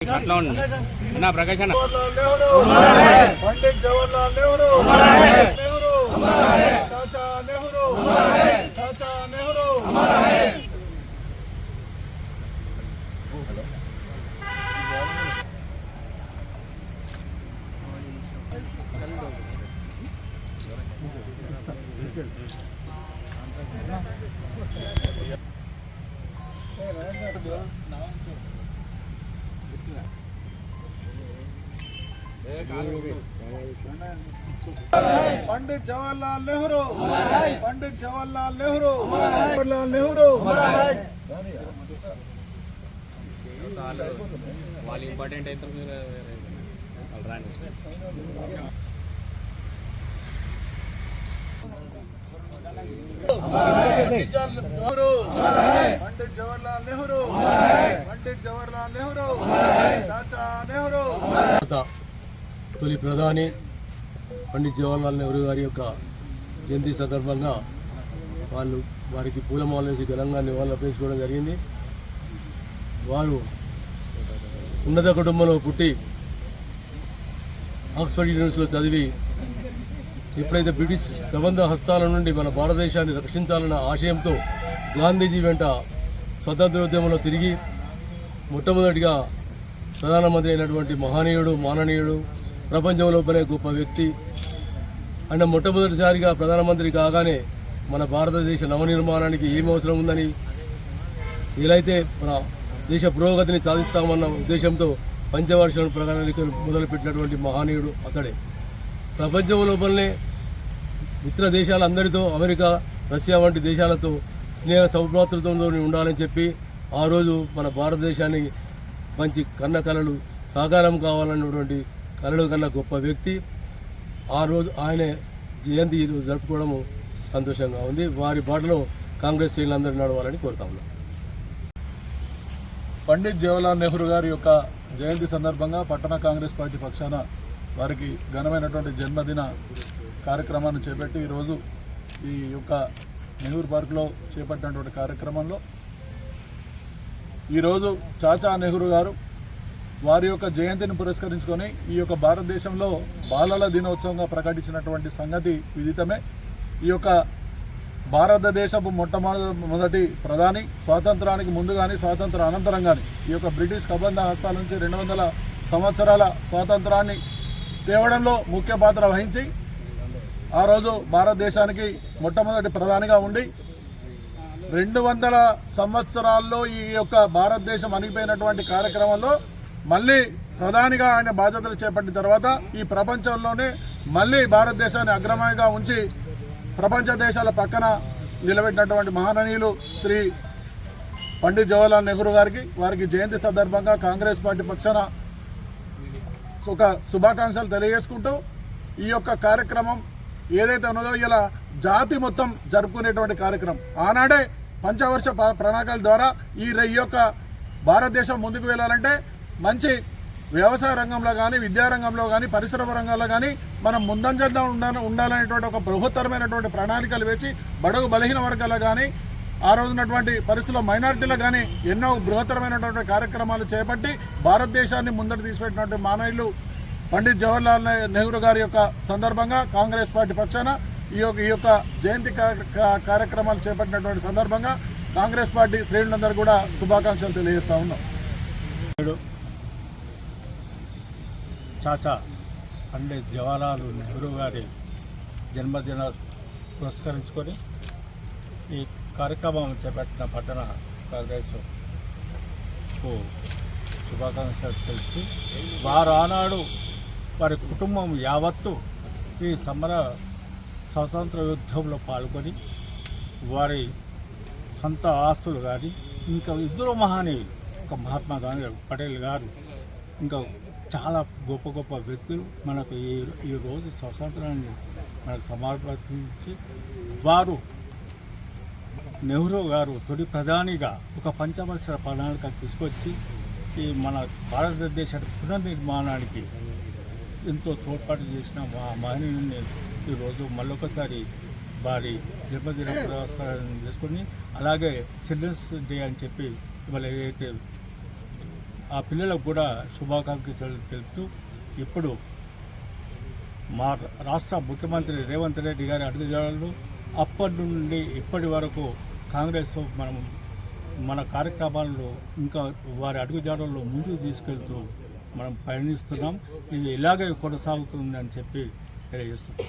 అట్లా ఉండండి అన్న ప్రకాష్ అన్న పండిట్ జవహర్లాల్ నెహ్రూ నెహ్రూ చాచా నెహ్రూ చాచా నెహ్రూ Thank you. पंडित जवाहरलाल नेहरू पंडित जवाहरलाल नेहरू जवाहरलाल नेहरू వాళ్ళు ఇంపార్టెంట్ అయితే మీరు వాళ్ళు రాండి नेहरू पंडित जवाहरलाल తొలి ప్రధాని పండిత్ జవహర్లాల్ నెహ్రూ గారి యొక్క జయంతి సందర్భంగా వాళ్ళు వారికి పూలమాల పూలమాలేసి ఘనంగా నివాళులర్పించుకోవడం జరిగింది. వారు ఉన్నత కుటుంబంలో పుట్టి ఆక్స్ఫర్డ్ యూనివర్సిటీలో చదివి ఎప్పుడైతే బ్రిటిష్ ప్రబంధ హస్తాల నుండి మన భారతదేశాన్ని రక్షించాలన్న ఆశయంతో గాంధీజీ వెంట స్వతంత్రోద్యమంలో తిరిగి మొట్టమొదటిగా ప్రధానమంత్రి అయినటువంటి మహనీయుడు మాననీయుడు ప్రపంచంలోపనే గొప్ప వ్యక్తి. ఆయన మొట్టమొదటిసారిగా ప్రధానమంత్రి కాగానే మన భారతదేశ నవనిర్మాణానికి ఏమి అవసరం ఉందని వీలైతే మన దేశ పురోగతిని సాధిస్తామన్న ఉద్దేశంతో పంచవర్ష ప్రణాళికలు మొదలుపెట్టినటువంటి మహనీయుడు అతడే. ప్రపంచం లోపలనే ఇతర దేశాలందరితో అమెరికా రష్యా వంటి దేశాలతో స్నేహ సౌభ్రాతృత్వంతో ఉండాలని చెప్పి ఆ రోజు మన భారతదేశాన్ని మంచి కన్న కళలు సాకారం కావాలన్నటువంటి కళలు కన్నా గొప్ప వ్యక్తి. ఆ రోజు ఆయన జయంతి ఈరోజు జరుపుకోవడము సంతోషంగా ఉంది. వారి బాటలో కాంగ్రెస్ శ్రేణులందరూ నడవాలని కోరుతా ఉన్నాం. పండిత్ జవహర్లాల్ నెహ్రూ గారి యొక్క జయంతి సందర్భంగా పట్టణ కాంగ్రెస్ పార్టీ పక్షాన వారికి ఘనమైనటువంటి జన్మదిన కార్యక్రమాన్ని చేపట్టి ఈరోజు ఈ యొక్క నెహ్రూ పార్క్లో చేపట్టినటువంటి కార్యక్రమంలో ఈరోజు చాచా నెహ్రూ గారు వారి యొక్క జయంతిని పురస్కరించుకొని ఈ యొక్క భారతదేశంలో బాలల దినోత్సవంగా ప్రకటించినటువంటి సంగతి విదితమే. ఈ యొక్క భారతదేశపు మొట్టమొదటి మొదటి ప్రధాని స్వాతంత్రానికి ముందు కానీ స్వాతంత్ర అనంతరం కానీ ఈ యొక్క బ్రిటిష్ కబంధ హస్తాల నుంచి రెండు వందల సంవత్సరాల స్వాతంత్రాన్ని తేవడంలో ముఖ్య పాత్ర వహించి ఆ రోజు భారతదేశానికి మొట్టమొదటి ప్రధానిగా ఉండి రెండు వందల సంవత్సరాల్లో ఈ యొక్క భారతదేశం అణిగిపోయినటువంటి కార్యక్రమంలో మళ్ళీ ప్రధానిగా ఆయన బాధ్యతలు చేపట్టిన తర్వాత ఈ ప్రపంచంలోనే మళ్ళీ భారతదేశాన్ని అగ్రమంగా ఉంచి ప్రపంచ దేశాల పక్కన నిలబెట్టినటువంటి మహానీయులు శ్రీ పండిత్ జవహర్లాల్ నెహ్రూ గారికి వారికి జయంతి సందర్భంగా కాంగ్రెస్ పార్టీ పక్షాన ఒక శుభాకాంక్షలు తెలియజేసుకుంటూ ఈ యొక్క కార్యక్రమం ఏదైతే ఉన్నదో ఇలా జాతి మొత్తం జరుపుకునేటువంటి కార్యక్రమం. ఆనాడే పంచవర్ష ప్రణాళికల ద్వారా ఈ యొక్క భారతదేశం ముందుకు వెళ్ళాలంటే మంచి వ్యవసాయ రంగంలో కానీ విద్యారంగంలో కానీ పరిశ్రమ రంగంలో కానీ మనం ముందంజలో ఉండాలి ఉండాలనేటువంటి ఒక బృహత్తరమైనటువంటి ప్రణాళికలు వేసి బడుగు బలహీన వర్గాలు కానీ ఆ రోజునటువంటి పరిస్థితుల్లో మైనారిటీలకు కానీ ఎన్నో బృహత్తరమైనటువంటి కార్యక్రమాలు చేపట్టి భారతదేశాన్ని ముందట తీసుకెట్టినటువంటి మానవులు పండిత్ జవహర్లాల్ నెహ్రూ గారి యొక్క సందర్భంగా కాంగ్రెస్ పార్టీ పక్షాన ఈ యొక్క ఈ యొక్క జయంతి కార్యక్రమాలు చేపట్టినటువంటి సందర్భంగా కాంగ్రెస్ పార్టీ శ్రేణులందరూ కూడా శుభాకాంక్షలు తెలియజేస్తా ఉన్నాం. చాచా పండిత్ జవహర్లాల్ నెహ్రూ గారి జన్మదిన పురస్కరించుకొని ఈ కార్యక్రమం చేపట్టిన పట్టణ కాంగ్రెస్కు శుభాకాంక్షలు తెలుస్తూ వారు ఆనాడు వారి కుటుంబం యావత్తు ఈ సమర స్వతంత్ర యుద్ధంలో పాల్గొని వారి సొంత ఆస్తులు కానీ ఇంకా ఇద్దరు మహనీయులు ఒక మహాత్మా గాంధీ గారు, పటేల్ గారు ఇంకా చాలా గొప్ప గొప్ప వ్యక్తులు మనకు ఈ ఈ రోజు స్వతంత్రాన్ని మనకు సమర్పించి వారు నెహ్రూ గారు తొలి ప్రధానిగా ఒక పంచవర్ష ప్రణాళిక తీసుకొచ్చి ఈ మన భారతదేశ పునర్నిర్మాణానికి ఎంతో తోడ్పాటు చేసిన మా మహనీయుని ఈరోజు మళ్ళొకసారి వారి జన్మదిన పురస్కారం చేసుకొని అలాగే చిల్డ్రన్స్ డే అని చెప్పి మళ్ళీ ఏదైతే ఆ పిల్లలకు కూడా శుభాకాంక్షలు తెలుపుతూ ఇప్పుడు మా రాష్ట్ర ముఖ్యమంత్రి రేవంత్ రెడ్డి గారి అడుగుజాడలు అప్పటి నుండి ఇప్పటి వరకు కాంగ్రెస్ మనం మన కార్యక్రమాల్లో ఇంకా వారి అడుగుజాడల్లో ముందుకు తీసుకెళ్తూ మనం పయనిస్తున్నాం ఇది ఇలాగే కొనసాగుతుందని చెప్పి తెలియజేస్తున్నాం.